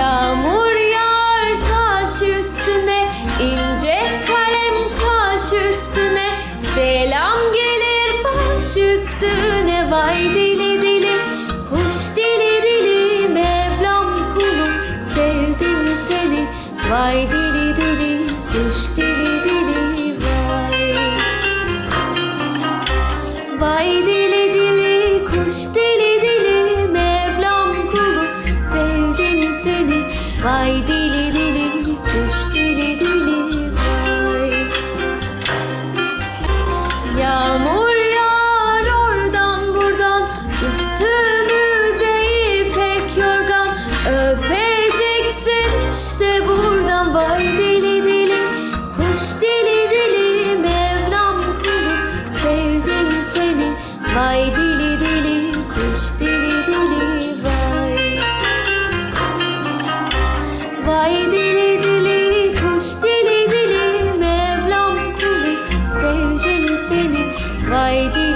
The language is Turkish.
Yağmur yağar taş üstüne ince kalem taş üstüne. Selam gelir baş üstüne Vay dili dili kuş dili dili Mevlam kulum sevdim seni. Vay dili dili kuş dili dili vay. Vay dili Vay dili dili kuş dili dili vay. Yağmur yağar oradan buradan Üstümüze ipek yorgan. Öpeceksin işte buradan Vay dili dili kuş dili dili Mevlam kulu sevdim seni. Vay dili 给你来一